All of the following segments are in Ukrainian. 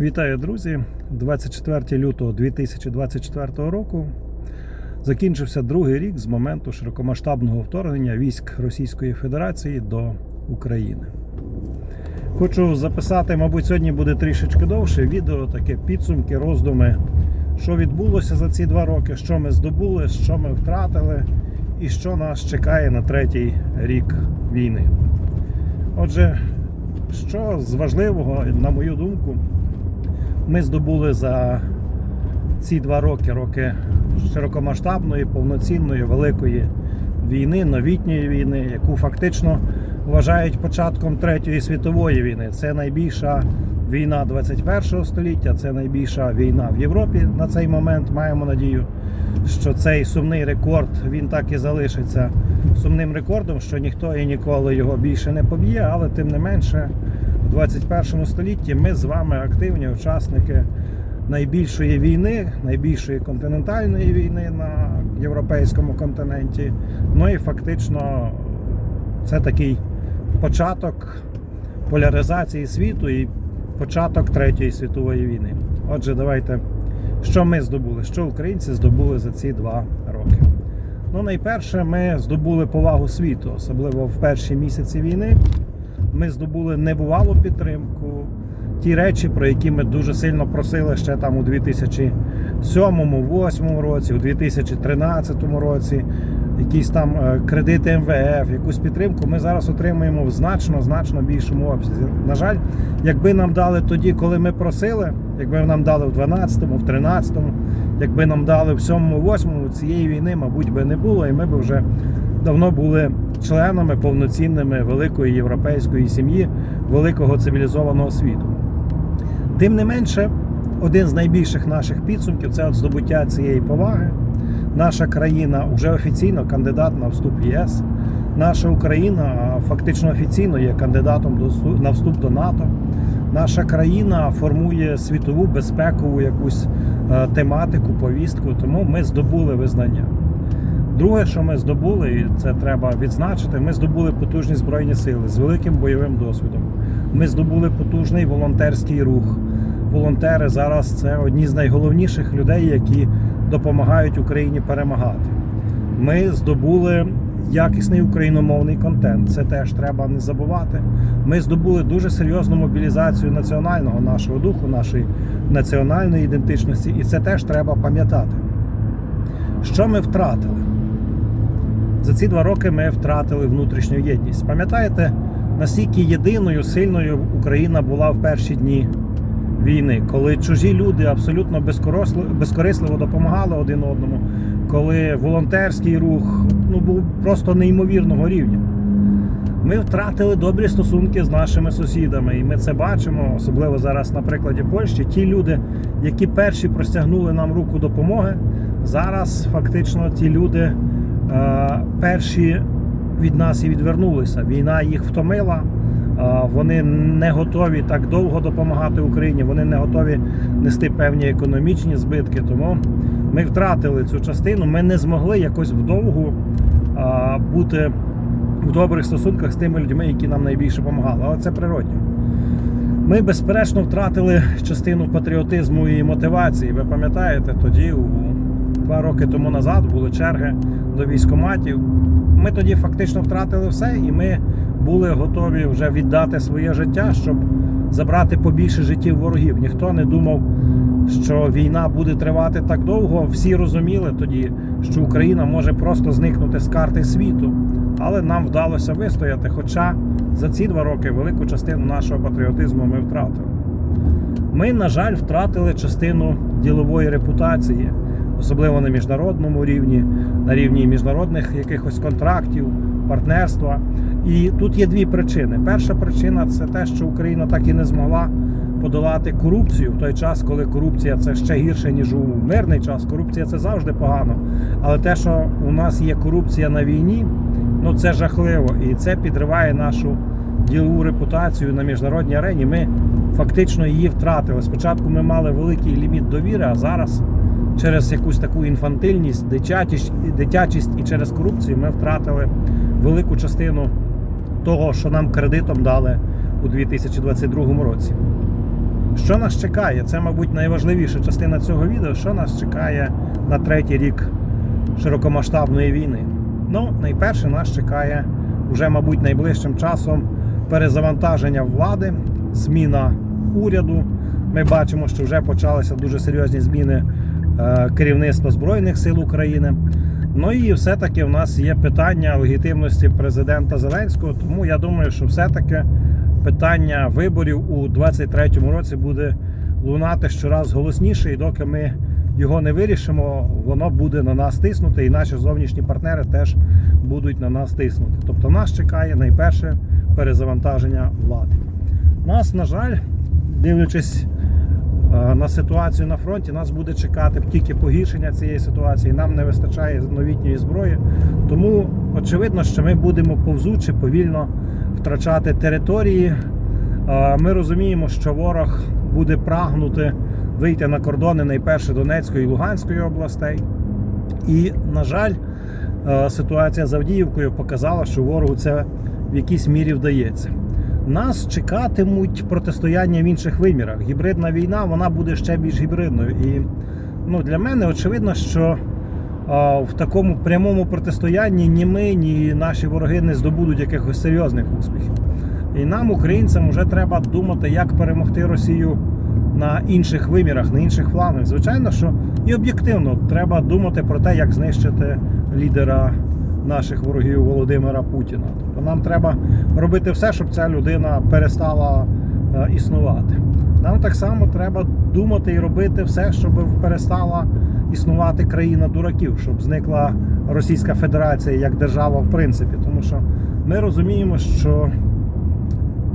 Вітаю, друзі! 24 лютого 2024 року закінчився другий рік з моменту широкомасштабного вторгнення військ Російської Федерації до України. Хочу записати, мабуть, сьогодні буде трішечки довше відео, таке підсумки, роздуми, що відбулося за ці два роки, що ми здобули, що ми втратили і що нас чекає на третій рік війни. Отже, що з важливого, на мою думку, ми здобули за ці два роки, роки широкомасштабної, повноцінної, великої війни, новітньої війни, яку фактично вважають початком Третьої світової війни. Це найбільша війна 21 століття, це найбільша війна в Європі на цей момент. Маємо надію, що цей сумний рекорд він так і залишиться сумним рекордом, що ніхто і ніколи його більше не поб'є, але тим не менше. У 21 столітті ми з вами активні учасники найбільшої війни, найбільшої континентальної війни на європейському континенті. Ну і фактично це такий початок поляризації світу і початок Третьої світової війни. Отже, давайте, що ми здобули, що українці здобули за ці два роки. Ну, найперше, ми здобули повагу світу, особливо в перші місяці війни ми здобули небувалу підтримку. Ті речі, про які ми дуже сильно просили ще там у 2007-2008 році, у 2013 році, якісь там е, кредити МВФ, якусь підтримку, ми зараз отримуємо в значно значно більшому обсязі. На жаль, якби нам дали тоді, коли ми просили, якби нам дали в 12-му, в 13-му, якби нам дали в 7-му, 8-му, цієї війни, мабуть, би не було, і ми б вже давно були членами повноцінними великої європейської сім'ї, великого цивілізованого світу. Тим не менше, один з найбільших наших підсумків це от здобуття цієї поваги. Наша країна вже офіційно кандидат на вступ в ЄС. Наша Україна фактично офіційно є кандидатом на вступ до НАТО. Наша країна формує світову безпекову якусь е, тематику, повістку, тому ми здобули визнання. Друге, що ми здобули, і це треба відзначити, ми здобули потужні збройні сили з великим бойовим досвідом. Ми здобули потужний волонтерський рух. Волонтери зараз це одні з найголовніших людей, які допомагають Україні перемагати. Ми здобули якісний україномовний контент. Це теж треба не забувати. Ми здобули дуже серйозну мобілізацію національного нашого духу, нашої національної ідентичності, і це теж треба пам'ятати. Що ми втратили? За ці два роки ми втратили внутрішню єдність. Пам'ятаєте, наскільки єдиною сильною Україна була в перші дні війни, коли чужі люди абсолютно безкорисливо допомагали один одному, коли волонтерський рух ну, був просто неймовірного рівня. Ми втратили добрі стосунки з нашими сусідами, і ми це бачимо, особливо зараз на прикладі Польщі. Ті люди, які перші простягнули нам руку допомоги, зараз фактично ті люди перші від нас і відвернулися. Війна їх втомила. Вони не готові так довго допомагати Україні. Вони не готові нести певні економічні збитки. Тому ми втратили цю частину. Ми не змогли якось вдовгу бути в добрих стосунках з тими людьми, які нам найбільше допомагали. Але це природньо. Ми, безперечно, втратили частину патріотизму і мотивації. Ви пам'ятаєте, тоді у два роки тому назад були черги до військоматів. Ми тоді фактично втратили все, і ми були готові вже віддати своє життя, щоб забрати побільше життів ворогів. Ніхто не думав, що війна буде тривати так довго. Всі розуміли тоді, що Україна може просто зникнути з карти світу. Але нам вдалося вистояти. Хоча за ці два роки велику частину нашого патріотизму ми втратили. Ми, на жаль, втратили частину ділової репутації особливо на міжнародному рівні, на рівні міжнародних якихось контрактів, партнерства. І тут є дві причини. Перша причина це те, що Україна так і не змогла подолати корупцію в той час, коли корупція це ще гірше, ніж у мирний час. Корупція це завжди погано. Але те, що у нас є корупція на війні, ну це жахливо, і це підриває нашу ділову репутацію на міжнародній арені. Ми фактично її втратили. Спочатку ми мали великий ліміт довіри, а зараз через якусь таку інфантильність, дитячість, дитячість і через корупцію ми втратили велику частину того, що нам кредитом дали у 2022 році. Що нас чекає? Це, мабуть, найважливіша частина цього відео. Що нас чекає на третій рік широкомасштабної війни? Ну, найперше нас чекає вже, мабуть, найближчим часом перезавантаження влади, зміна уряду. Ми бачимо, що вже почалися дуже серйозні зміни керівництва Збройних сил України. Ну і все-таки в нас є питання легітимності президента Зеленського. Тому я думаю, що все-таки питання виборів у 23-му році буде лунати щораз голосніше, і доки ми його не вирішимо, воно буде на нас тиснути, і наші зовнішні партнери теж будуть на нас тиснути. Тобто нас чекає найперше перезавантаження влади. Нас, на жаль, дивлячись е, на ситуацію на фронті, нас буде чекати тільки погіршення цієї ситуації. Нам не вистачає новітньої зброї. Тому очевидно, що ми будемо повзучи повільно втрачати території. Е, Ми розуміємо, що ворог буде прагнути вийти на кордони найперше Донецької і Луганської областей. І, на жаль, е, ситуація з Авдіївкою показала, що ворогу це в якійсь мірі вдається. Нас чекатимуть протистояння в інших вимірах. Гібридна війна вона буде ще більш гібридною. І ну, для мене очевидно, що а, в такому прямому протистоянні ні ми, ні наші вороги не здобудуть якихось серйозних успіхів. І нам, українцям, вже треба думати, як перемогти Росію на інших вимірах, на інших планах. Звичайно, що і об'єктивно треба думати про те, як знищити лідера наших ворогів Володимира Путіна. Тобто нам треба робити все, щоб ця людина перестала е, існувати. Нам так само треба думати і робити все, щоб перестала існувати країна дураків, щоб зникла Російська Федерація як держава в принципі. Тому що ми розуміємо, що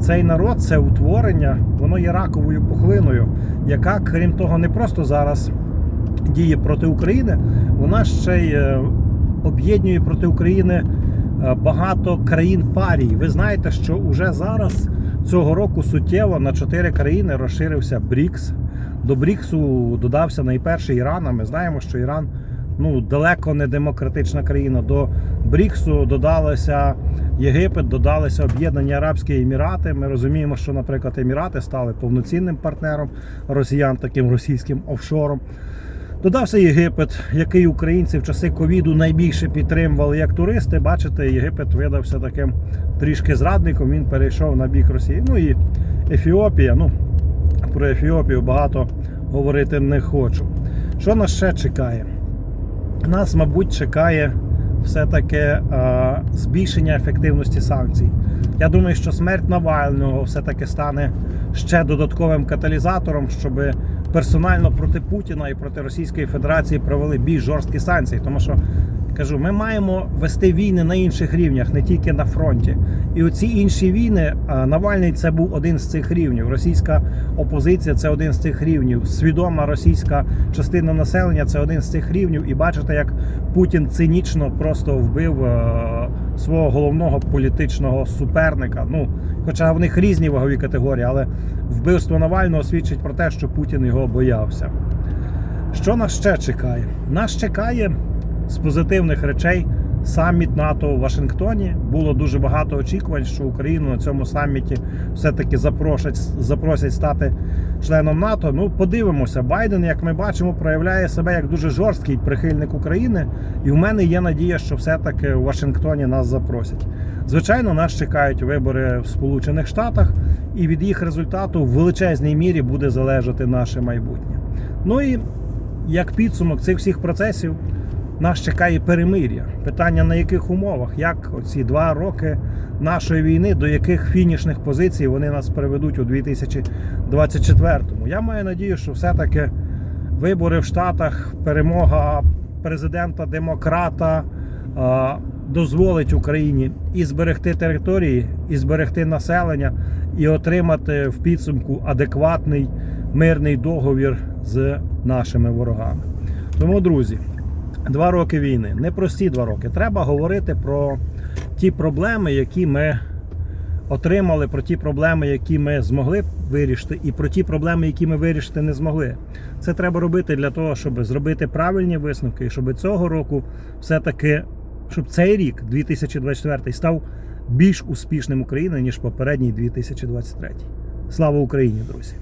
цей народ, це утворення, воно є раковою пухлиною, яка, крім того, не просто зараз діє проти України, вона ще й е, об'єднує проти України е, багато країн парій. Ви знаєте, що уже зараз цього року суттєво на чотири країни розширився БРІКС. До БРІКСу додався найперший Іран. А ми знаємо, що Іран ну далеко не демократична країна. До БРІКСу додалися Єгипет, додалися Об'єднані Арабські Емірати. Ми розуміємо, що, наприклад, Емірати стали повноцінним партнером росіян, таким російським офшором. Додався Єгипет, який українці в часи ковіду найбільше підтримували як туристи. Бачите, Єгипет видався таким трішки зрадником. Він перейшов на бік Росії. Ну і Ефіопія. Ну про Ефіопію багато говорити не хочу. Що нас ще чекає? Нас, мабуть, чекає все-таки збільшення ефективності санкцій. Я думаю, що смерть Навального все-таки стане ще додатковим каталізатором, щоб персонально проти Путіна і проти Російської Федерації провели більш жорсткі санкції. Тому що кажу, ми маємо вести війни на інших рівнях, не тільки на фронті. І оці інші війни, Навальний це був один з цих рівнів. Російська опозиція це один з цих рівнів. Свідома російська частина населення це один з цих рівнів. І бачите, як Путін цинічно просто вбив свого головного політичного суперника. Ну, хоча в них різні вагові категорії, але вбивство Навального свідчить про те, що Путін його боявся. Що нас ще чекає? Нас чекає з позитивних речей саміт НАТО у Вашингтоні. Було дуже багато очікувань, що Україну на цьому саміті все-таки запросять, запросять стати членом НАТО. Ну, подивимося. Байден, як ми бачимо, проявляє себе як дуже жорсткий прихильник України. І в мене є надія, що все-таки у Вашингтоні нас запросять. Звичайно, нас чекають вибори в Сполучених Штатах, і від їх результату в величезній мірі буде залежати наше майбутнє. Ну і як підсумок цих всіх процесів. Нас чекає перемир'я. Питання на яких умовах, як оці два роки нашої війни, до яких фінішних позицій вони нас приведуть у 2024-му. Я маю надію, що все-таки вибори в Штатах, перемога президента демократа дозволить Україні і зберегти території, і зберегти населення, і отримати в підсумку адекватний мирний договір з нашими ворогами. Тому, друзі. Два роки війни, непрості два роки. Треба говорити про ті проблеми, які ми отримали, про ті проблеми, які ми змогли вирішити, і про ті проблеми, які ми вирішити не змогли. Це треба робити для того, щоб зробити правильні висновки, і щоб цього року все-таки, щоб цей рік, 2024, став більш успішним Україною, ніж попередній 2023. Слава Україні, друзі!